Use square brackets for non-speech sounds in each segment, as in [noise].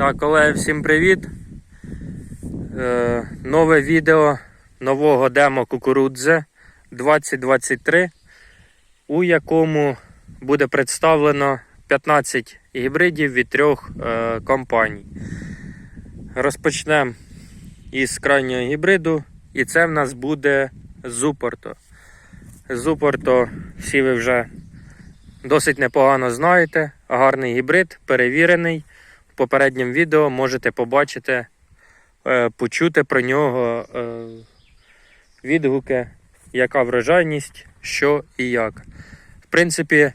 Так, колеги, всім привіт. Е, нове відео нового демо кукурудзи 2023, у якому буде представлено 15 гібридів від трьох е, компаній. Розпочнемо із крайнього гібриду, і це в нас буде Зупорто. Зупорто всі ви вже досить непогано знаєте. Гарний гібрид, перевірений. В попередньому відео можете побачити, е, почути про нього е, відгуки, яка врожайність, що і як. В принципі,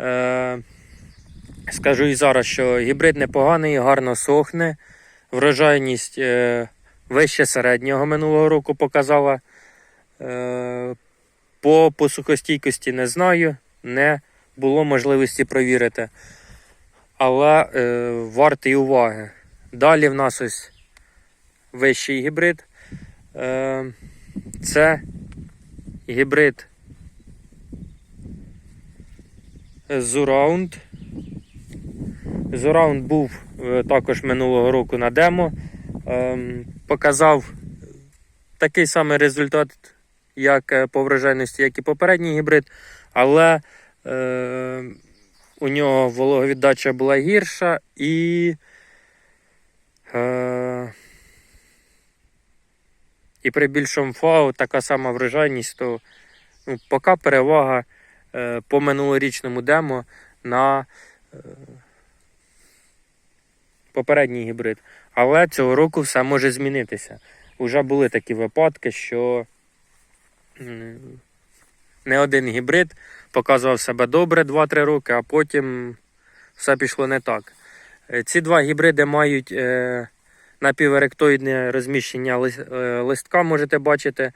е, скажу і зараз, що гібрид непоганий, гарно сохне. Врожайність вище середнього минулого року показала. По посухостійкості не знаю, не було можливості провірити. Але е, вартий уваги. Далі в нас ось вищий гібрид. Е, це гібрид Zurround. Zurround був е, також минулого року на демо. Е, показав такий самий результат, як е, по врожайності, як і попередній гібрид, але е, у нього вологовіддача була гірша і. Е, і при більшому фау така сама врожайність, то ну, поки перевага е, по минулорічному демо на е, попередній гібрид. Але цього року все може змінитися. Уже були такі випадки, що не один гібрид показував себе добре 2-3 роки, а потім все пішло не так. Е, Ці два гібриди мають е, напіверектоїдне розміщення е, листка, можете бачити,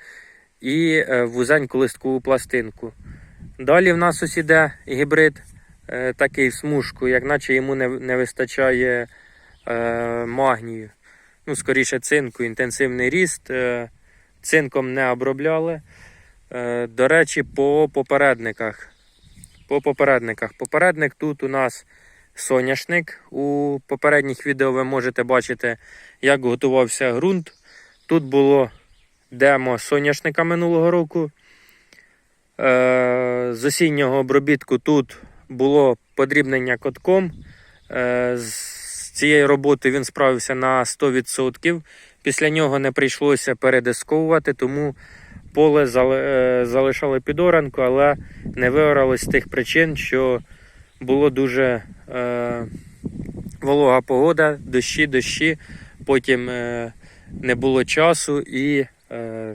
і вузеньку листкову пластинку. Далі в нас ось іде гібрид, такий в смужку, як наче йому не, вистачає магнію. Ну, скоріше цинку, інтенсивний ріст. Цинком не обробляли. Е, До речі, по попередниках. По попередниках. Попередник тут у нас соняшник. У попередніх відео ви можете бачити, як готувався ґрунт. Тут було демо соняшника минулого року. Е, З осіннього обробітку тут було подрібнення котком. Е, З цією роботою він справився на 100%. Після нього не прийшлося передисковувати, тому поле е, залишали під оранку, але не виоралось з тих причин, що було дуже е, волога погода, дощі, дощі, потім е, не було часу і е,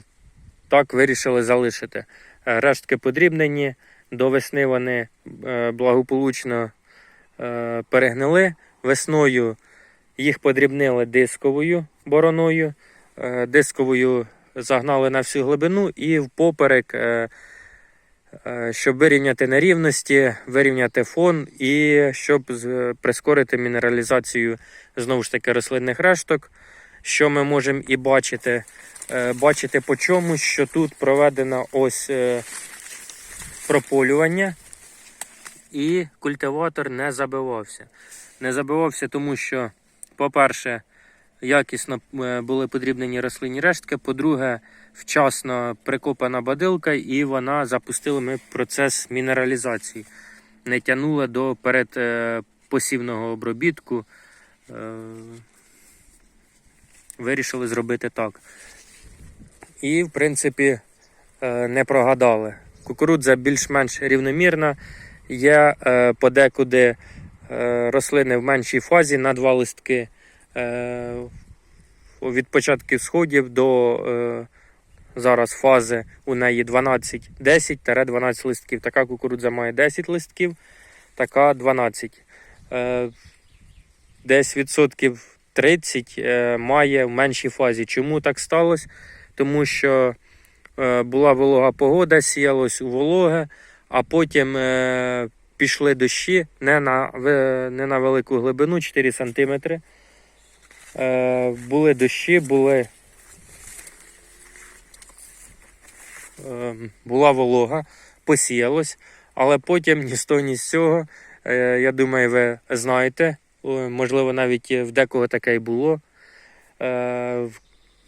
так вирішили залишити. Е, Рештки подрібнені, до весни вони е, благополучно е, перегнили. Весною їх подрібнили дисковою бороною, е, дисковою загнали на всю глибину і впоперек, е, е, щоб вирівняти нерівності, вирівняти фон і щоб прискорити мінералізацію знову ж таки рослинних решток. Що ми можемо і бачити, Е, бачити по чому, що тут проведено ось е, прополювання, і культиватор не забивався. Не забивався, тому що, по-перше, якісно е, були подрібнені рослинні рештки. По-друге, вчасно прикопана бадилка, і вона запустила ми процес мінералізації. Не тягнула до передпосівного обробітку. Е, Вирішили зробити так. І, в принципі, е, не прогадали. Кукурудза більш-менш рівномірна. Є е, подекуди е, рослини в меншій фазі на два листки. Е, від початків сходів до е, зараз фази у неї 12, 10-12 листків. Така кукурудза має 10 листків, така 12. Е, десь відсотків 30 е, має в меншій фазі. Чому так сталося? Тому що була волога погода, сіялось у вологе, а потім пішли дощі не на, не на велику глибину 4 см. Е, були дощі, були, е, була волога, посіялось, але потім ні з того, ні з цього, е, я думаю, ви знаєте, можливо, навіть в декого таке й було. Е,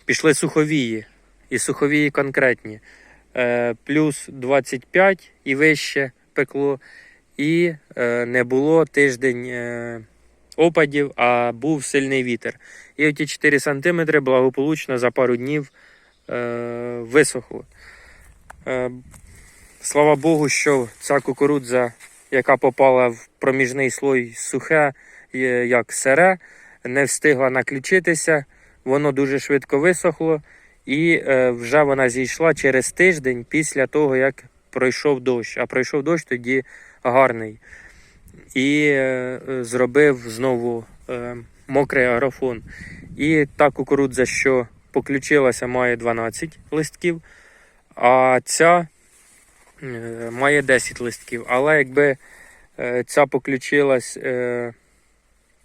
Пішли суховії, і суховії конкретні. Плюс 25 і вище пекло, і не було тиждень опадів, а був сильний вітер. І оті 4 см благополучно за пару днів е, висохло. Е, слава Богу, що ця кукурудза, яка попала в проміжний слой сухе, як сере, не встигла наключитися, воно дуже швидко висохло, і е, вже вона зійшла через тиждень після того, як пройшов дощ. А пройшов дощ тоді гарний. І е, зробив знову е, мокрий агрофон. І та кукурудза, що поключилася, має 12 листків, а ця е, має 10 листків. Але якби ця поключилась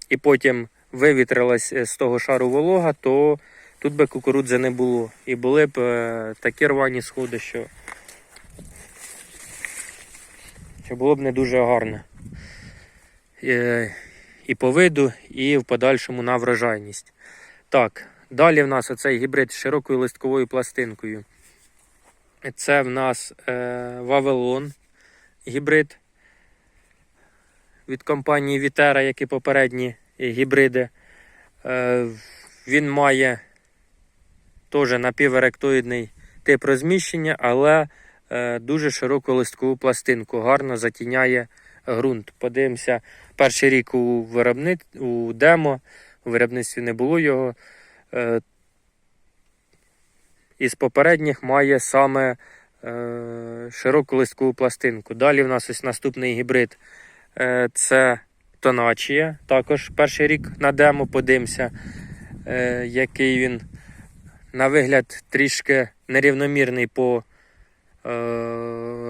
і потім вивітрилась з того шару волога, то тут би кукурудзи не було. І були б такі рвані сходи, що, було б не дуже гарно. Е, І по виду, і в подальшому на врожайність. Так, далі в нас оцей гібрид з широкою листковою пластинкою. Це в нас е, Вавилон гібрид від компанії Вітера, як і попередні гібриди. Е, він має теж напіверектоїдний тип розміщення, але дуже широку листкову пластинку, гарно затіняє ґрунт. Подивимося, перший рік у виробни... у демо, у виробництві не було його. Е, із попередніх має саме е, широку листкову пластинку. Далі в нас ось наступний гібрид е, це Тоначія. Також перший рік на демо подивимося, який він на вигляд трішки нерівномірний по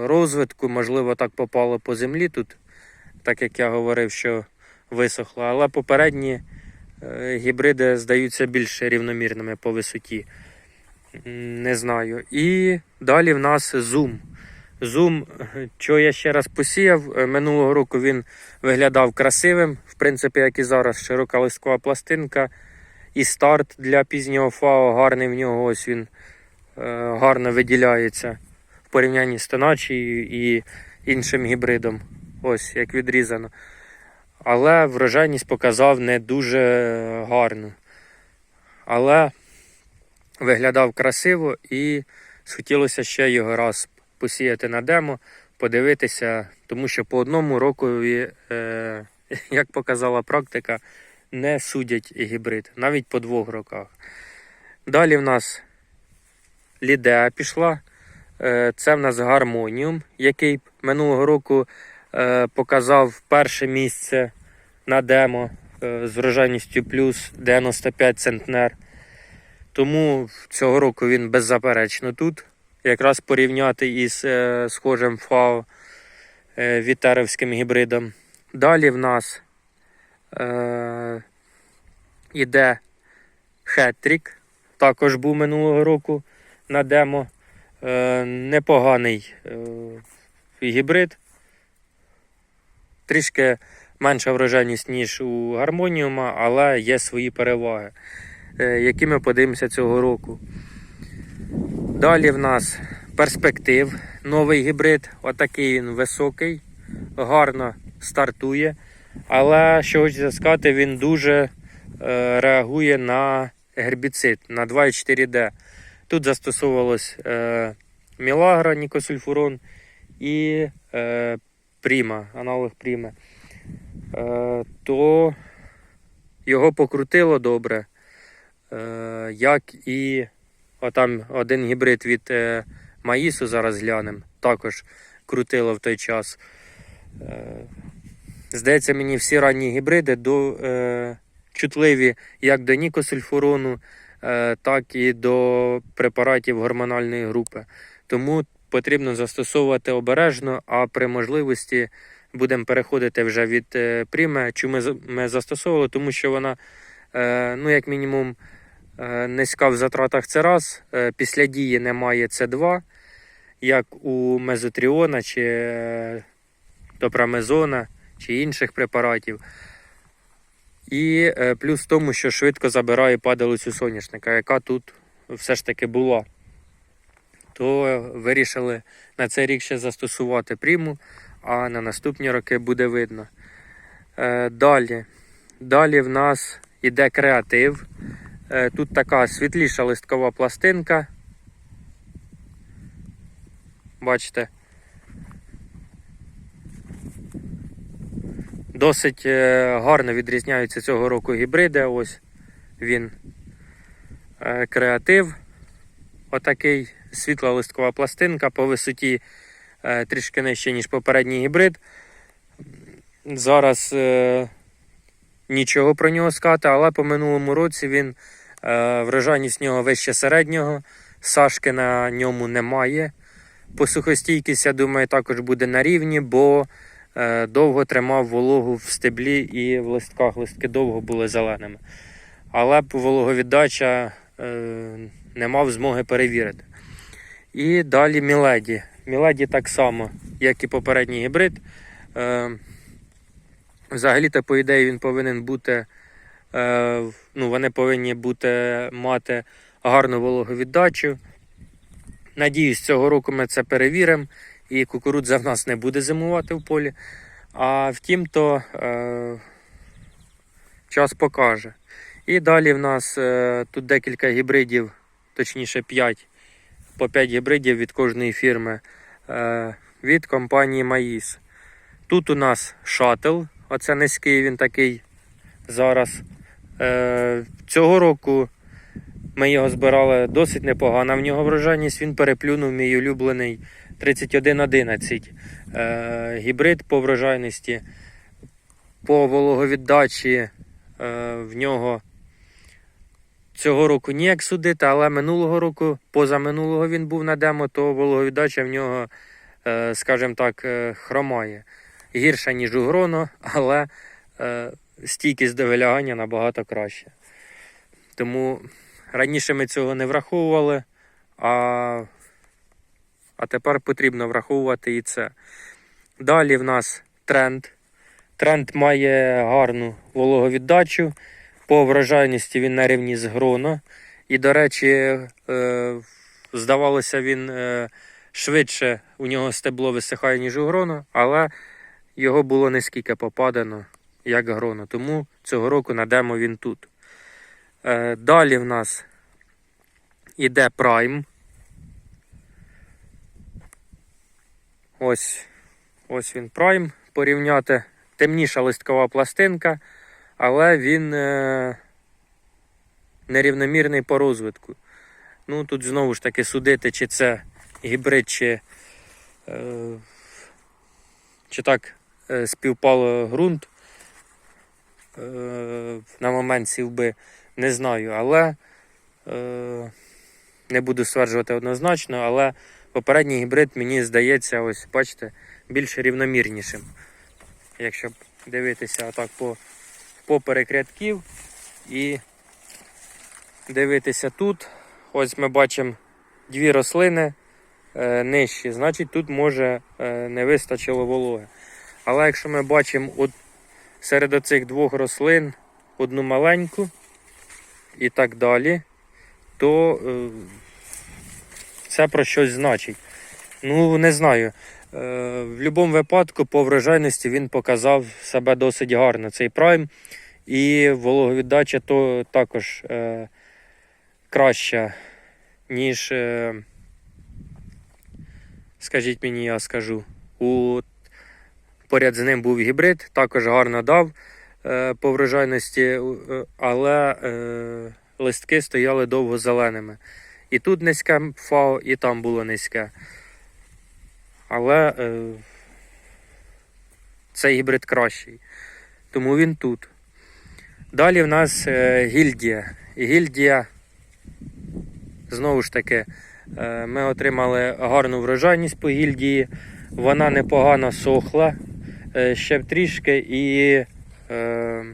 розвитку. Можливо, так попало по землі тут, так як я говорив, що висохло. Але попередні е, гібриди здаються більш рівномірними по висоті. Не знаю. І далі в нас Zoom. Zoom, що я ще раз посіяв, е, минулого року він виглядав красивим, в принципі, як і зараз, широка листкова пластинка. І старт для пізнього фао гарний в нього, ось він е, гарно виділяється порівнянні з тоначією і іншим гібридом. Ось як відрізано. Але врожайність показав не дуже гарну. Але виглядав красиво і схотілося ще його раз посіяти на демо, подивитися, тому що по одному рокові, е, [laughs] як показала практика, не судять гібрид, навіть по двох роках. Далі в нас лідеа пішла. Е, Це в нас гармоніум, який минулого року е, показав перше місце на демо е, з врожайністю плюс 95 центнер. Тому цього року він беззаперечно тут. Якраз порівняти із схожим фау вітеровським гібридом. Далі в нас е, іде Хетрік. Також був минулого року на демо. Е, непоганий е, гібрид. Трішки менша врожайність, ніж у гармоніума, але є свої переваги, е, які ми подивимося цього року. Далі в нас перспектив, новий гібрид. Отакий він високий, гарно стартує. Але що хочу сказати, він дуже реагує на гербіцид, на 2,4D. Тут застосовувалось е, Мілагра, Нікосульфурон і е, Пріма, аналог Пріми. Е, то його покрутило добре. Е, як і отам один гібрид від Маїсу зараз глянем, також крутило в той час. Здається, мені всі ранні гібриди до, е, чутливі як до нікосульфурону, так і до препаратів гормональної групи. Тому потрібно застосовувати обережно, а при можливості будемо переходити вже від е, пріме. Чому ми, застосовували? Тому що вона, е, ну, як мінімум, е, низька в затратах це раз. Е, після дії немає це два, як у мезотріона чи е, топрамезона чи інших препаратів. І е, плюс в тому, що швидко забирає падалицю соняшника, яка тут все ж таки була. То вирішили на цей рік ще застосувати приму, а на наступні роки буде видно. Е, Далі. Далі в нас іде креатив. Е, Тут така світліша листкова пластинка. Бачите. Досить е, гарно відрізняються цього року гібриди. Ось він е, креатив. Отакий світла листкова пластинка по висоті е, трішки нижче, ніж попередній гібрид. Зараз нічого про нього сказати, але по минулому році він врожайність нього вище середнього, сашки на ньому немає. Посухостійкість, я думаю, також буде на рівні, бо довго тримав вологу в стеблі і в листках. Листки довго були зеленими. Але вологовіддача е, не мав змоги перевірити. І далі Міледі. Міледі так само, як і попередній гібрид. Е, Взагалі-то, по ідеї, він повинен бути. Е, ну, вони повинні бути мати гарну вологовіддачу. Надіюсь, цього року ми це перевіримо, і кукурудза в нас не буде зимувати в полі. А втім, то е, час покаже. І далі в нас е, тут декілька гібридів, точніше 5, по 5 гібридів від кожної фірми е, від компанії Маїс. Тут у нас шатл, оце низький він такий зараз. Е, цього року ми його збирали досить непогано. В нього врожайність він переплюнув мій улюблений 3111 е, гібрид по врожайності. По вологовіддачі е, в нього цього року ніяк судити, але минулого року, позаминулого він був на демо, то вологовіддача в нього, е, скажімо так, хромає. Гірша, ніж у гроно, але стійкість до вилягання набагато краще. Тому раніше ми цього не враховували, а, а тепер потрібно враховувати і це. Далі в нас тренд. Тренд має гарну вологовіддачу. По врожайності він на рівні з гроно. І, до речі, е, здавалося, він е, швидше у нього стебло висихає, ніж у гроно, але його було не скільки попадано, як гроно. Тому цього року на демо він тут. Е, далі в нас іде Prime. Ось, ось він Prime. Порівняти темніша листкова пластинка, але він е, нерівномірний по розвитку. Ну, тут знову ж таки судити, чи це гібрид, чи, е, чи так е, співпало ґрунт. Е, на момент сівби не знаю, але е, не буду стверджувати однозначно, але попередній гібрид мені здається, ось бачите, більш рівномірнішим. Якщо дивитися отак по поперек рядків і дивитися тут, ось ми бачимо дві рослини е, нижчі, значить тут може е, не вистачило вологи. Але якщо ми бачимо от серед оцих двох рослин одну маленьку і так далі, то е, це про щось значить. Ну, не знаю. Е, в будь-якому випадку по врожайності він показав себе досить гарно, цей прайм. І вологовіддача то також е, краща, ніж, е, скажіть мені, я скажу. У, поряд з ним був гібрид, також гарно дав е, по врожайності, е, але е, листки стояли довго зеленими. І тут низьке фао, і там було низьке. Але е, цей гібрид кращий. Тому він тут. Далі в нас е, гільдія. І гільдія, знову ж таки, е, ми отримали гарну врожайність по гільдії. Вона непогано сохла е, ще б трішки і, е,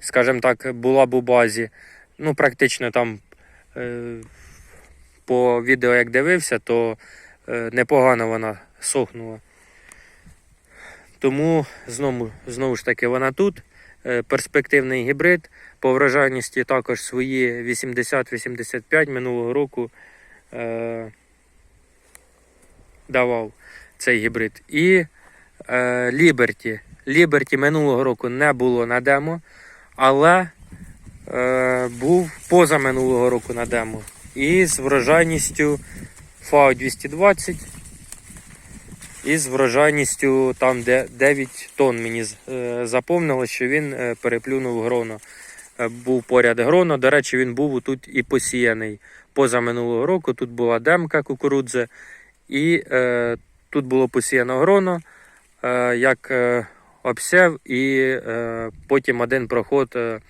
скажімо так, була б у базі. Ну, практично там по відео як дивився, то е, непогано вона сохнула. Тому знову, знову ж таки вона тут. Е, перспективний гібрид. По врожайності також свої 80-85 минулого року е, давав цей гібрид. І е, Liberty. Liberty минулого року не було на демо, але е, був поза минулого року на демо. І з врожайністю FAO 220 і з врожайністю там, де 9 тонн мені е, заповнилось, що він е, переплюнув гроно. Був поряд гроно. До речі, він був тут і посіяний поза минулого року. Тут була демка кукурудзи, і е, тут було посіяно гроно, е, як е, обсев, і е, потім один проход е,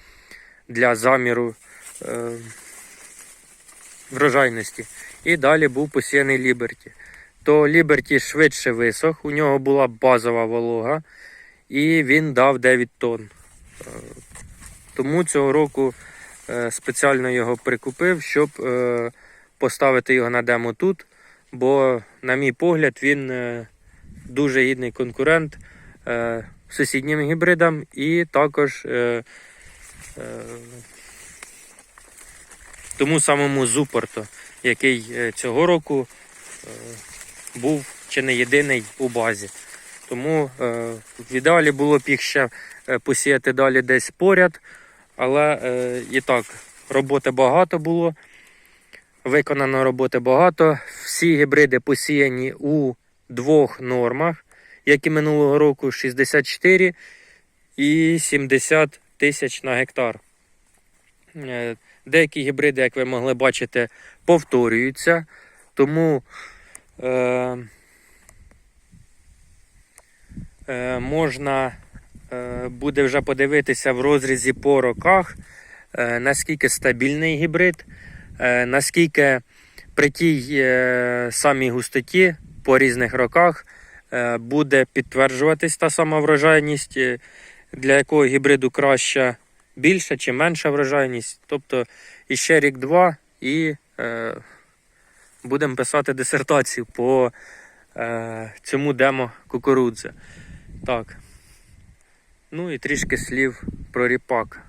для заміру е, врожайності. І далі був посіяний Ліберті то Liberty швидше висох, у нього була базова волога, і він дав 9 тонн. Е, Тому цього року е, спеціально його прикупив, щоб е, поставити його на демо тут. Бо, на мій погляд, він дуже гідний конкурент сусіднім гібридам і також тому самому Зупорто, який е, цього року е, був чи не єдиний у базі. Тому е, в ідеалі було б їх ще е, посіяти далі десь поряд. Але е, і так, роботи багато було. Виконано роботи багато. Всі гібриди посіяні у двох нормах, як і минулого року 64 і 70 тисяч на гектар. Е, Деякі гібриди, як ви могли бачити, повторюються. Тому е, е, можна е, буде вже подивитися в розрізі по роках, е, наскільки стабільний гібрид, е, наскільки при тій е, самій густоті по різних роках е, буде підтверджуватись та сама врожайність, е, для якого гібриду краща більша чи менша врожайність. Тобто іще рік-два і е, будемо писати дисертацію по е, цьому демо кукурудзи. Так. Ну і трішки слів про ріпак.